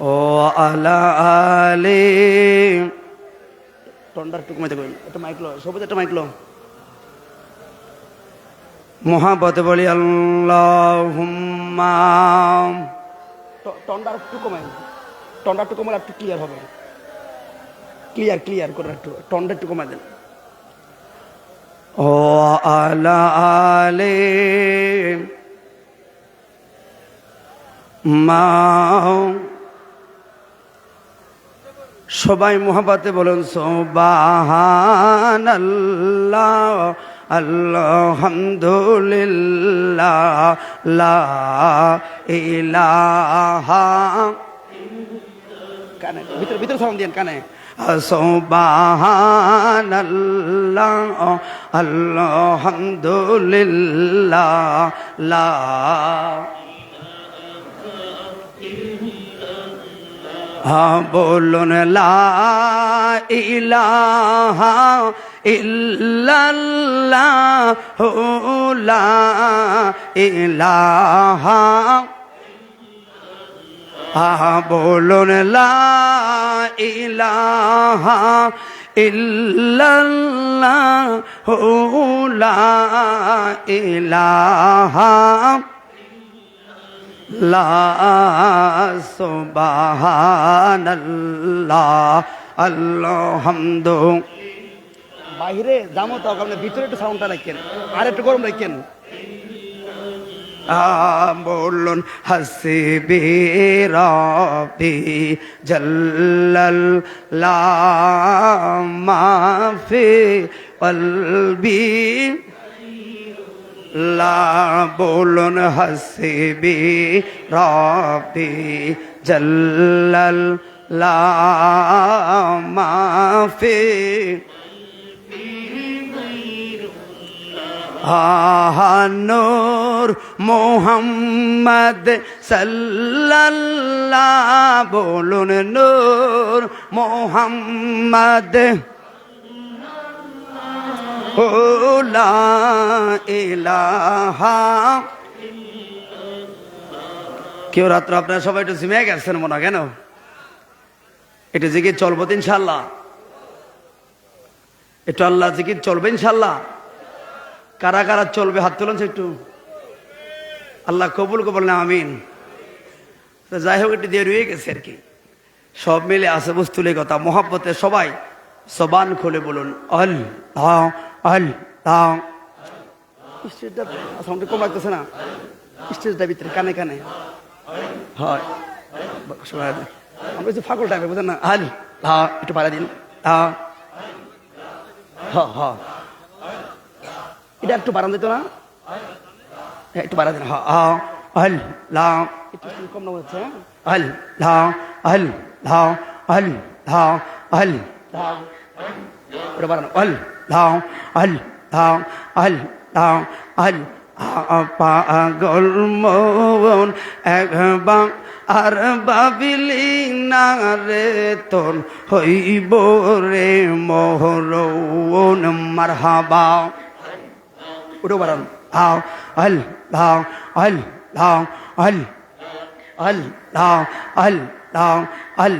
ও আলা আলে। টন্ডার একটু কমাইতে করেন। একটা মাইকলো সবুজ একটা মাইকলো মহাবত বলি আল্লাহ টন্ডার একটু কমাই টন্ডার একটু কমালে একটু ক্লিয়ার হবে। ক্লিয়ার ক্লিয়ার করে একটু টন্ডা একটু কমাই দেন। ও আলা আলে। মা সবাই মোহাবাতে বলুন সোবাহান আল্লাহ আলহামদুলিল্লাহ, লা ইলাহা। কানে, ভিতরে ভিতরে সাউন্ড দিয়েন কানে। সোবাহান আল্লাহ আলহামদুলিল্লাহ, লা বলুন ইলাহা ইল্লাল্লাহ লা ইলাহা। আহ বলুন লা ইলাহা ইল্লাল্লাহ লা ইলাহা। লা সুবহানাল্লাহ আলহামদু বাইরে যাব তো আপনি ভিতরে একটু সাউন্ডটা রাখেন, আর একটু গরম রাখেন। বলুন হাসিবি রবি জল্লাল লা বলুন হাসিবি রবি জল্লাল মাফি আহানুর মোহাম্মদ সাল্লাল্লাহ বলুন নূর মোহাম্মদ লা কেউ রাত্র আপনারা সবাই একটু জিমে গেছেন মনে কেন? এটা জিকির চলবো ইনশাল্লাহ একটু আল্লাহ জিকির চলবে ইনশাল্লাহ কারা কারা চলবে, হাত তুলুন একটু। আল্লাহ কবুল কবুল না, আমিন। যাই হোক, একটু দিয়ে রয়ে গেছে আর কি। সব মিলে আছে বস্তুলে কথা মহাব্বতে সবাই সবান খুলে বলুন অল অল দাও স্টেজটা সাউন্ডে কম লাগতেছে না? স্টেজটা ভিতরে কানে কানে। হয়। আমরা একটু ফাঁকল টাইপের বুঝেন না? আল হা একটু পাড়া দিন। হা হ্যাঁ হ্যাঁ। এটা একটু বাড়ান দিত না? হ্যাঁ, একটু বাড়া দিন আল লাও একটু কম না হচ্ছে আল লাও আল লাও আল লাও আল লাও ওটা বাড়ানো। আল লাও আল লাও আল লাও আল পাগল মন। একবার আর বাবিলি না রে তোর হইব রে মোহরৌন মারহাবা। উঠো বাড়ান। আও আল লাও আল লাও আল আল লাও আল লাও আল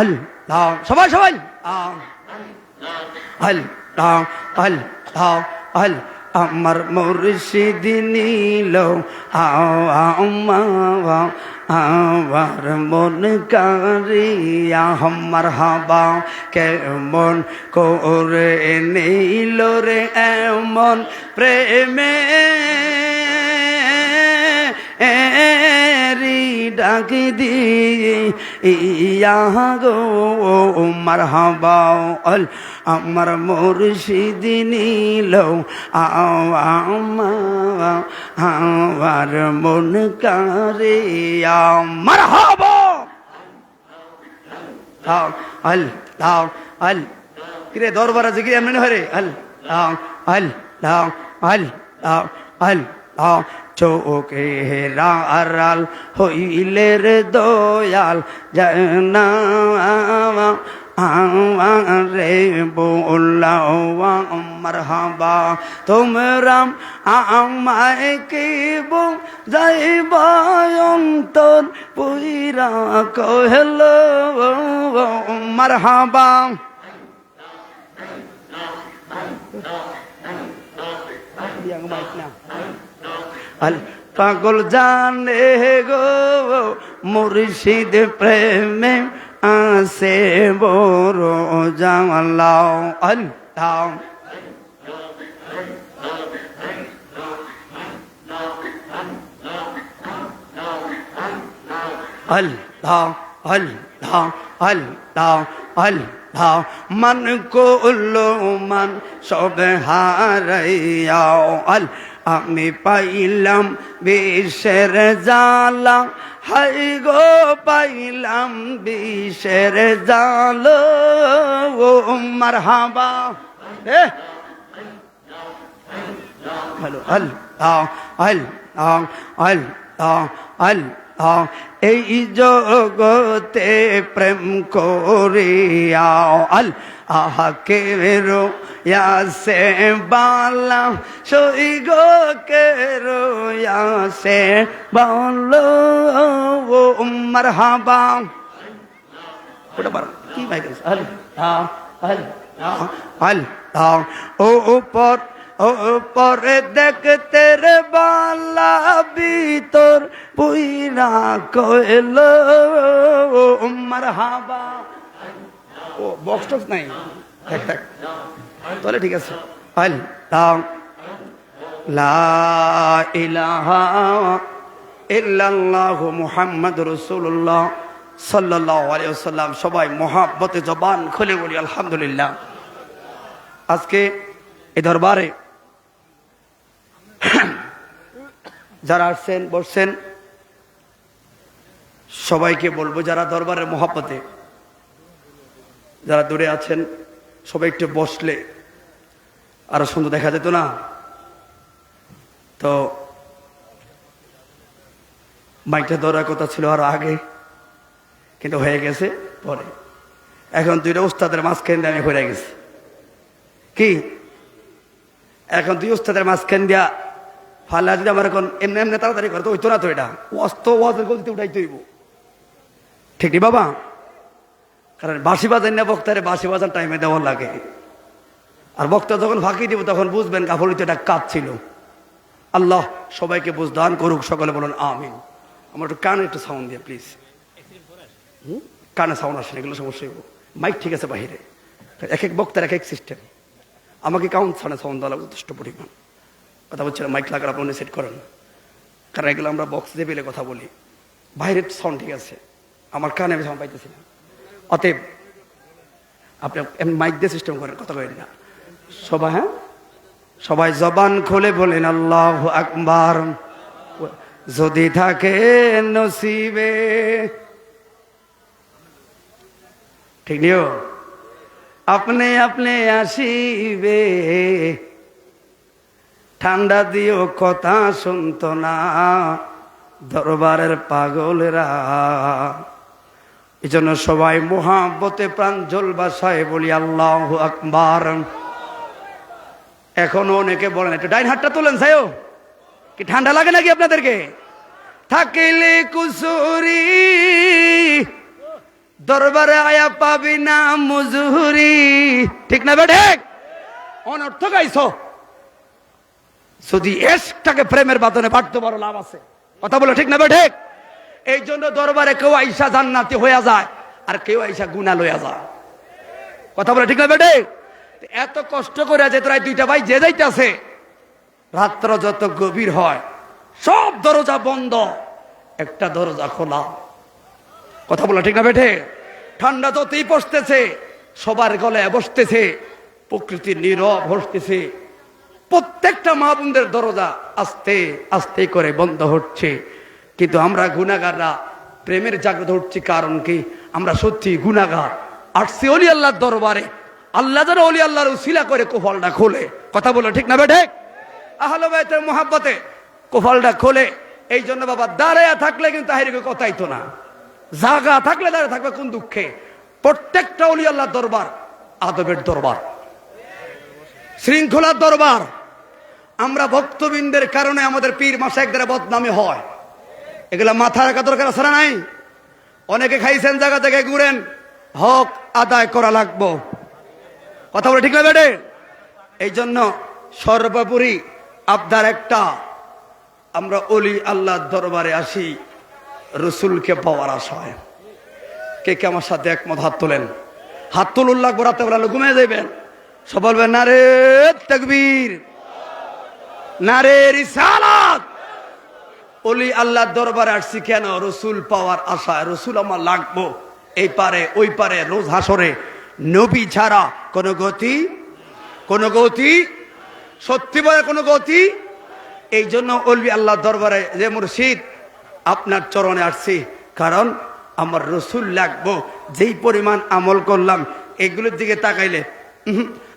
আল লাও সবাই সবাই। আ আল লাও আল লাও আল আমার মুর্শিদ নীল আমার মন কারিয়া আমার হাবা কেমন করে নীল রে এমন প্রেমে রি ডাক দিয়ে, ইয়া গো মার হাবাও অল আমার মুর্শিদ নীল, আমার মন কারে আমার হব আল লাও আল কিরে, দরবার আছে কি এমনি হরে? আল লাও আল লাও আল লাও আল লাও চোখে রাল হইলে রে দয়াল জানা আমারে বললাও মারহাবা। তোমরাম আমায় কি বো যাইবা অন্তর পুইরা কহল মারহাবা। আল পাগল জানে গো, মুর্শিদ প্রেমে আসে বড় জামালাও। আল্লাহ আল্লাহ আল্লাহ আল্লাহ আল্লাহ মন কুল্লু মন সব হারাইয়াও। আল আমি পাইলাম বিষের জালা হাই গো, পাইলাম বিষের জাল ও মারহাবা। এ। হ্যালো আল্লাহ আল্লাহ আল্লাহ আল্লাহ এই জগতে প্রেম করিয়াও। আল আহাকে রো ইয়াসে বালা সই গো কে রো ইয়াসে বালো ও মারহাবা ওটা পারো কি ভাই আল্লাহ আল্লাহ আল্লাহ ও উপর ও উপরে দেখতে রে বালা ভিতর পুইরা কইল উম্মার হাবা ও বক্স টক্স নাই? থাক থাক। তাহলে ঠিক আছে। আল্লাহ লা ইলাহা ইল্লাল্লাহু মুহাম্মাদুর রাসূলুল্লাহ সাল্লাল্লাহু আলাইহি ওয়াসাল্লাম। সবাই মহাব্বতে জবান খুলে বলি, আলহামদুলিল্লাহ। আজকে এই দরবারে যারা আসছেন, বসছেন, সবাইকে বলব, যারা দরবারের মহাপতে যারা দূরে আছেন, সবাই একটু বসলে আরও সুন্দর দেখা যেত না? তো মাইকটা ধরার কথা ছিল আরও আগে, কিন্তু হয়ে গেছে পরে। এখন দুইটা উস্তাদের মাঝখান দিয়ে আমি হয়ে গেছি। কি? এখন দুই উস্তাদের মাঝখান দিয়া ফাল্লা যদি আমার এখন এমনি এমনি তাড়াতাড়ি করে, তো হইতো না তো এটা। অস্ত ওয়াজের গতিতে উঠাইতে হইব। ঠিক বাবা? কারণ বাঁশি বাজান না বক্তারে বাঁশি বাজার টাইমে দেওয়ার লাগে। আর বক্তা যখন ফাঁকি দিব তখন বুঝবেন কাপড়িতে এটা কাজ ছিল। আল্লাহ সবাইকে বুঝদান করুক সকলে বলুন আমিন। আমার একটু কানে একটু সাউন্ড দিয়ে প্লিজ কানে সাউন্ড আসে না, এগুলো সমস্যা মাইক ঠিক আছে বাহিরে। এক এক বক্তার এক এক সিস্টেম আমাকে কাউন্ট ছাড়া সাউন্ড দেওয়া যথেষ্ট পরিমাণ। কথা বলছিলাম মাইক লাগার আপনি সেট করেন। কারণ এগুলো আমরা বক্স দিয়ে পেলে কথা বলি। বাইরের সাউন্ড ঠিক আছে। আমার কানে আমি সাউন্ড পাইতেছি না। অতএব আপনি এমনি মাইক দিয়ে সিস্টেম করেন, কথা বলেন না। সবাই হ্যাঁ? সবাই জবান খুলে বলেন, আল্লাহ আকবার। যদি থাকে নসিবে। ঠিক নিও? আপনি আপনি আসিবে। ঠান্ডা দিও কথা শুনত না, দরবারের পাগলেরা। এই জন্য সবাই মহাব্বতে প্রাঞ্জল বাসায় বলি, আল্লাহ আকবার। এখনও অনেকে বলেন একটু ডাইন হাতটা তোলেন সাইও। কি ঠান্ডা লাগে নাকি আপনাদেরকে? থাকিলে কুসুরি, দরবারে আয়া পাবি না মজুরি ঠিক না বেঠে অনর্থ গাইছ। যদি এসটাকে প্রেমের বাদনে বাড়তে বড় লাভ আছে। কথা বলো, ঠিক না বেঠে এই জন্য দরবারে কেউ আইসা জান্নাতি হইয়া যায়, আর কেউ আইসা গুনা লইয়া যায়। কথা বলে ঠিক না বেটে? এত কষ্ট করে যে তোরা দুইটা ভাই যে যাইতেছে, রাত্র যত গভীর হয়, সব দরজা বন্ধ, একটা দরজা খোলা। কথা বলা ঠিক না বেঠে ঠান্ডা যতই বসতেছে সবার গলে বসতেছে, প্রকৃতি নীরব হসতেছে। প্রত্যেকটা মা বোনদের দরজা আস্তে আস্তে করে বন্ধ হচ্ছে। কিন্তু আমরা গুনাগাররা প্রেমের জাগ্রত হচ্ছি কারণ কি? আমরা সত্যি গুনাগার আসছি অলি আল্লাহর দরবারে। আল্লাহ যেন অলি আল্লাহর উসিলা করে কোফলটা খোলে। কথা বলো ঠিক না বেঠে? আহলে বাইতের মোহাব্বতে কোফলটা খোলে। এই জন্য বাবা, দাঁড়ায়া থাকলে কিন্তু তাহিরকে কথাই তো না। জাগা থাকলে দাঁড়িয়ে থাকবে কোন দুঃখে? প্রত্যেকটা অলি আল্লাহ দরবার আদবের দরবার। শৃঙ্খলার দরবার। আমরা ভক্তবৃন্দের কারণে আমাদের পীর মাসায় দ্বারা বদনামে হয়। এগুলা মাথা রাখা দরকার আছে নাই? অনেকে খাইছেন, জায়গা থেকে ঘুরেন। হক আদায় করা লাগবো। কথা বলে ঠিক না বেটে? এই জন্য সর্বোপরি আপনার একটা, আমরা অলি আল্লাহ দরবারে আসি, রসুলকে পাওয়ার আশায়। কে কে আমার সাথে একমত? হাত তোলেন। হাত তুলুন লাগবো রাতে বেলা ঘুমিয়ে যাবেন সব বলবেন না রে তকবীর না রে রিসালাত। অলি আল্লাহ দরবারে আসছি কেন? রসুল পাওয়ার আশায়। রসুল আমার লাগবো। এই পারে, ওই পারে, রোজ হাসরে। নবী ছাড়া কোনো গতি কোনো গতি, সত্যি বলে কোনো গতি? এই জন্য অলি আল্লাহ দরবারে যে মুর্শিদ, আপনার চরণে আসছি। কারণ আমার রসুল লাগবো। যেই পরিমাণ আমল করলাম, এগুলোর দিকে তাকাইলে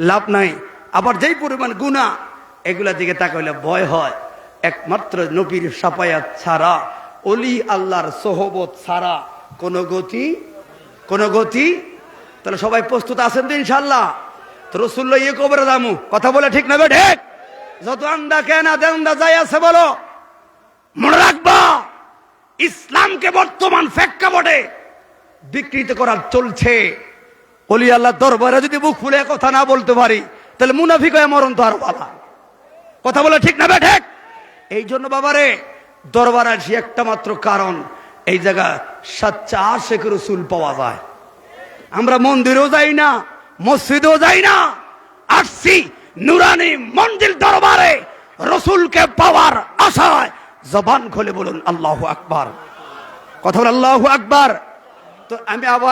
লাভ নাই। আবার যেই পরিমাণ গুণা এগুলোর দিকে তাকাইলে ভয় হয়। একমাত্র নবীর সাপায়াত ছাড়া, অলি আল্লাহর সোহবত ছাড়া কোনো গতি কোনো গতি? তাহলে সবাই প্রস্তুত আছেন তো ইনশাল্লাহ তো রসুল্লাহ ইয়ে কবরে দামু কথা বলে ঠিক নেবে ঠিক? যত আন্দা কেন দেন্দা যাই আছে বলো। মনে রাখবা, ইসলামকে বর্তমান প্রেক্ষাপটে বিকৃত করার চলছে। অলি আল্লাহ দরবারে যদি বুক ফুলে কথা না বলতে পারি, তাহলে মুনাফিক হয়ে মরণ তো আরও কথা বলে ঠিক না ঠিক? এই জন্য বাবারে, দরবার আসি একটা মাত্র কারণ। এই জায়গা সাচ্চা আশেখ রসুল পাওয়া যায়। আমরা মন্দিরেও যাই না, মসজিদেও যাই না। আসছি নুরানি মন্দির দরবারে রসুলকে পাওয়ার আশায় জবান খোলে বলুন, আল্লাহ আকবার। কথা বলে আল্লাহ আকবার। তো আমি আবার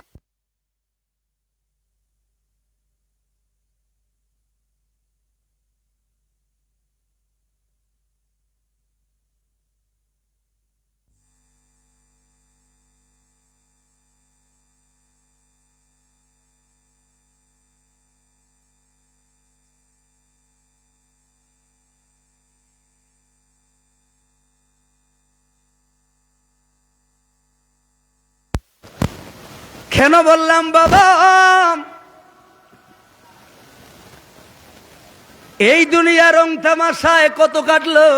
কেন বললাম বাবা? এই দুনিয়া রং তামাশায় কত কাটলো?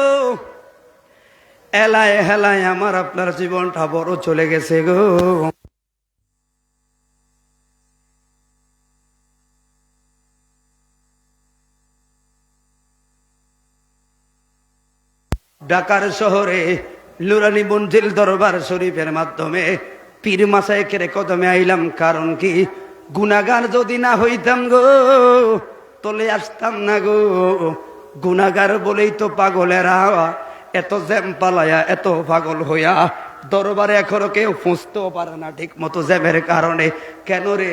এলায় হেলায় আমার আপনার জীবনটা বড় চলে গেছে গো। ঢাকার শহরে নুরানি মঞ্জিল দরবার শরীফের মাধ্যমে পীর মাসায় কেড়ে কদমে আইলাম, কারণ কি? গুনাগার যদি না হইতাম গো, তলে আসতাম না গো। গুনাগার বলেই তো পাগলেরা এত জ্যাম পালায়া, এত পাগল হইয়া দরবারে এখনও কেউ ফুঁসতেও পারে না ঠিক মতো জ্যামের কারণে। কেন রে?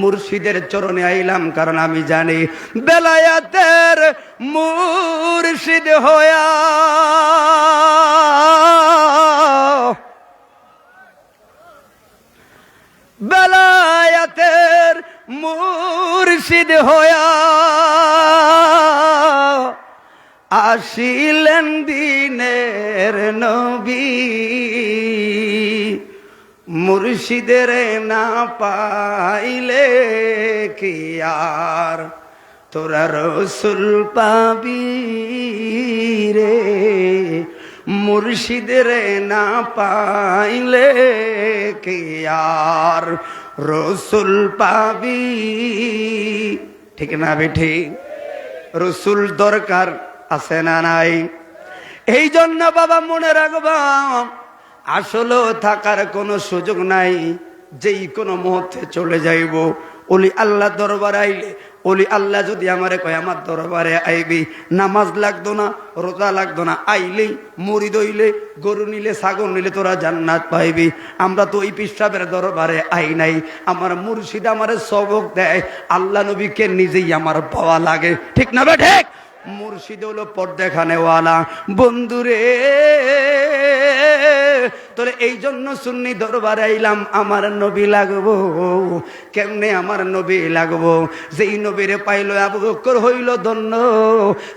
মুর্শিদের চরণে আইলাম, কারণ আমি জানি বেলায়াতের মুর্শিদ হইয়া বেলায়াতের মুর্শিদ হইয়া আসিলেন দিনের নবী। মুর্শিদের না পাইলে কি আর? তোরা রসুল পাবি রে। মুর্শিদের না পাইলে কি আর রসুল পাবি? ঠিক না বেঠি? রসুল দরকার আছে না নাই? এই জন্য বাবা মনে রাখবা আসলেও থাকার কোনো সুযোগ নাই, যেই কোনো মুহূর্তে চলে যাইব। ওলি আল্লাহ দরবার আইলে ওলি আল্লাহ যদি আমারে কয়, আমার দরবারে আইবি, নামাজ লাগতো না, রোজা লাগতো না আইলেই মুড়ি দইলে গরু নিলে, ছাগল নিলে তোরা জান্নাত পাইবি। আমরা তো ওই পিসাবের দরবারে আই নাই। আমার মুর্শিদ আমারে সবক দেয়। আল্লাহ নবীকে নিজেই আমার পাওয়া লাগে। ঠিক না ঠিক? মুর্শিদ হলো পর্দেখানেওয়ালা। বন্ধুরে তাহলে এই জন্য সুন্নি দরবারে আইলাম, আমার নবী লাগবো। কেমনে আমার নবী লাগবো? যেই নবীরে পাইলো আবু বকর হইল ধন্য।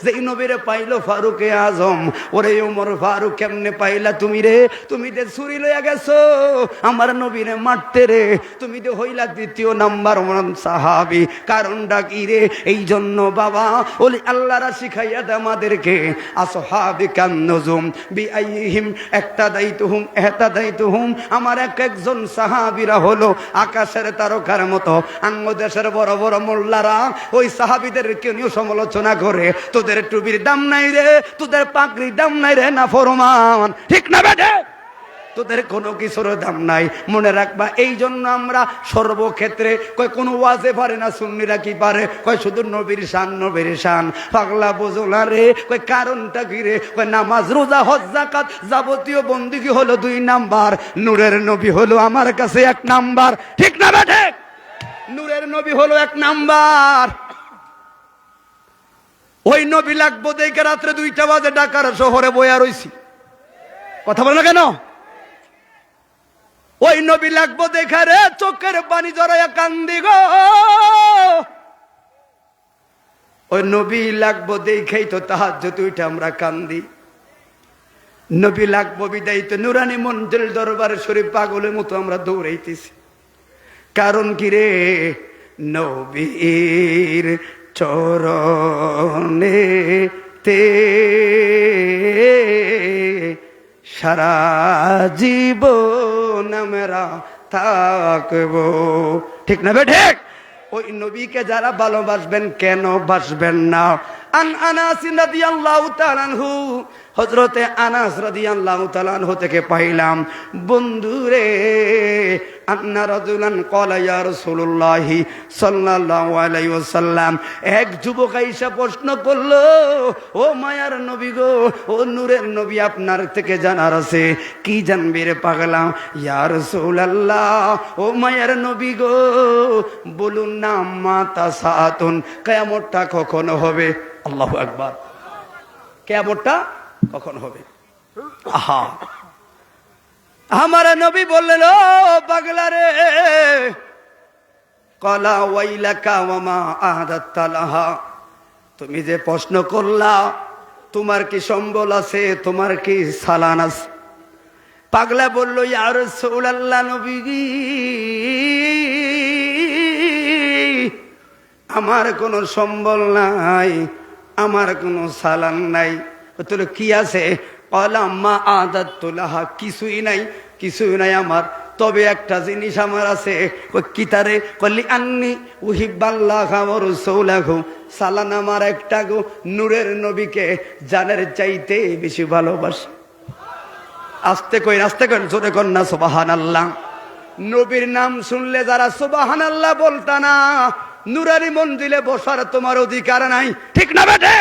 যেই নবীরে পাইলো ফারুকে আজম। ওরে ওমর ফারুক, কেমনে পাইলা তুমি রে? তুমি যে ছুরি লইয়া গেছো, আমার নবীরে মারতে রে। তুমি যে হইলা দ্বিতীয় নাম্বার ওয়ান সাহাবি, কারণটা কি রে? এই জন্য বাবা, ওলি আল্লাহরা শিখাইয়া দে আমাদেরকে আসহাবি কান নজুম বি আইহিম একটা দায়িত্বহুম এহতা দায়িত্বহুম আমার এক একজন সাহাবিরা হলো আকাশের তারকার মতো। আঙ্গ বড় বড় মোল্লারা ওই সাহাবিদেরকে নিয়ে সমালোচনা করে, তোদের টুবির দাম নাই রে, তোদের পাকড়ির দাম নাই রে, না ফরমান। ঠিক না বেটে তোদের কোনো কিছুর দাম নাই। মনে রাখবা, এই জন্য আমরা সর্বক্ষেত্রে কয়, কোনো ওয়াজে পারে না, সুন্নিরা কি পারে? কয়, শুধু নবীর শান নবীর শান। পাগলা বোঝলা রে, কয়, কারণটা কি রে? কয়, নামাজ, রোজা, হজ জাকাত যাবতীয় বন্দিগি হলো দুই নাম্বার? নূরের নবী হলো আমার কাছে এক নাম্বার। ঠিক না বেঠে নূরের নবী হলো এক নাম্বার। ওই নবী লাগবো দেখে রাত্রে দুইটা বাজে ডাকার শহরে বইয়া রইছি। কথা বলে না কেন? ওই নবী লাগবো দেখা রে, চোখের পানি জড়াইয়া কান্দি গো। ওই নবী লাগবো দেখেই তো তাহার উঠে আমরা কান্দি। নবী লাগবো বিদায়ী তো নুরানি মঞ্জিল দরবার শরীফ পাগলের মতো আমরা দৌড়াইতেছি। কারণ কি রে? নবীর চরণে তে সারা জীবন আমরা থাকব। ঠিক না বে, ঠিক? ওই নবীকে যারা ভালোবাসবেন কেন বাসবেন না? আন আনাসি নদী আল্লাহ আনহু হযরতে আনাস রাদিয়াল্লাহু তাআলা থেকে পাইলাম বন্ধুরে আন্না রাজুলান ক্বালা ইয়া রাসূলুল্লাহি সাল্লাল্লাহু আলাইহি ওয়াসাল্লাম। এক যুবক আইসা প্রশ্ন করল, ও মায়ার নবী গো, ও নূরের নবী আপনার থেকে জানার আছে, কি জানবি রে পাগলা ইয়া রাসূলুল্লাহ, ও মায়ার নবী গো, বলুন না মাতা সাতুন কিয়ামতটা কখন হবে? আল্লাহু আকবার। কিয়ামতটা কখন হবে? আহা। আমার নবী বললেন, ও পাগলা রে, কলা ওয়াইলাকা ওয়ামা আহাদাত্তালাহা তুমি যে প্রশ্ন করলা, তোমার কি সম্বল আছে, তোমার কি সালান আছে? পাগলা বলল ইয়ার সৌলাল্লাহ নবী, আমার কোনো সম্বল নাই, আমার কোনো সালান নাই। তোর কি আছে? অলাম্মা আদাত তোলাহা কিছুই নাই কিছুই নাই আমার। তবে একটা জিনিস আমার আছে। কিতারে কলি আন্নি উহিবাল্লাহ সালান আমার একটা গো, নূরের নবীকে জানের চাইতে বেশি ভালোবাসে। আস্তে কই আস্তে কই জোরে না সোবাহান আল্লাহ নবীর নাম শুনলে যারা সোবাহান আল্লাহ বলতা না, নুরারি মন্দিরে বসার তোমার অধিকার নাই। ঠিক না বেঠে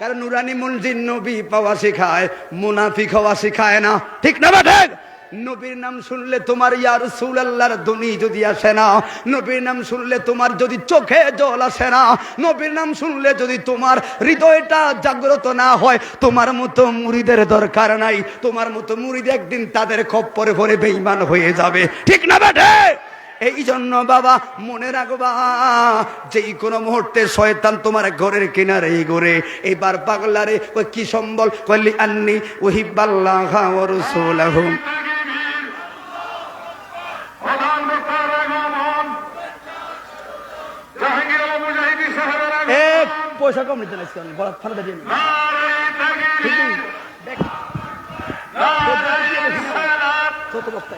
কারণ নুরানি মন্দির নবী পাওয়া শেখায়, মুনাফিক হওয়া শেখায় না। ঠিক না বেঠে নবীর নাম শুনলে তোমার ইয়ার সুল আল্লাহর ধ্বনি যদি আসে না, নবীর নাম শুনলে তোমার যদি চোখে জল আসে না, নবীর নাম শুনলে যদি তোমার হৃদয়টা জাগ্রত না হয়, তোমার মতো মুড়িদের দরকার নাই। তোমার মতো মুড়িদ একদিন তাদের খপ্পরে ভরে বেইমান হয়ে যাবে। ঠিক না বেঠে এই জন্য বাবা, মনে রাখবা যেই কোনো মুহূর্তে শয়তান তোমার ঘরের কিনারে এই ঘরে, এবার পাগলারে, ওই কি সম্বল? কলি আন্নি ওহিবাল্লাহ রাসূলাহু। পয়সা কম নিতে ছোট বক্তা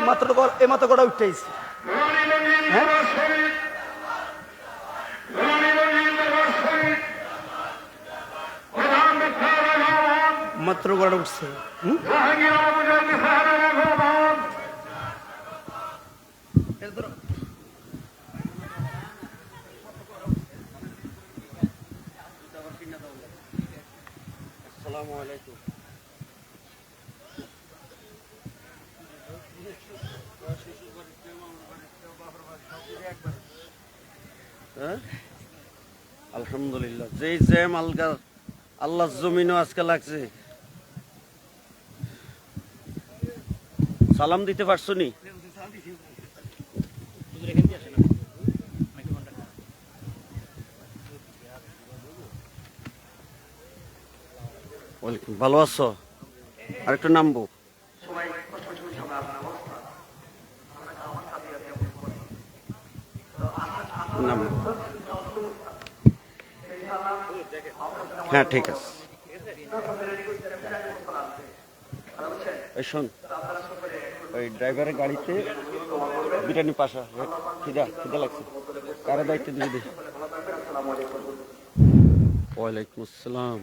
মাত্র কর- এ মাত্র কটা উঠতেছে হ্যাঁ? নগর শরীফ রনি মঞ্জিল নগর টাইম আলগার আল্লাহর জমিনও আজকে লাগছে। সালাম দিতে পারছ নি? ভালো আছো? আর একটু নামবো। নামবো। হ্যাঁ ঠিক আছে। শোন, ওই ড্রাইভারের গাড়িতে বিরিয়ানি পাশা খিদা খিদা লাগছে। কারও দায়িত্ব দিয়ে দে। ওয়ালাইকুম আসসালাম।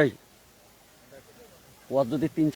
এই, ওয়াজ যদি তিন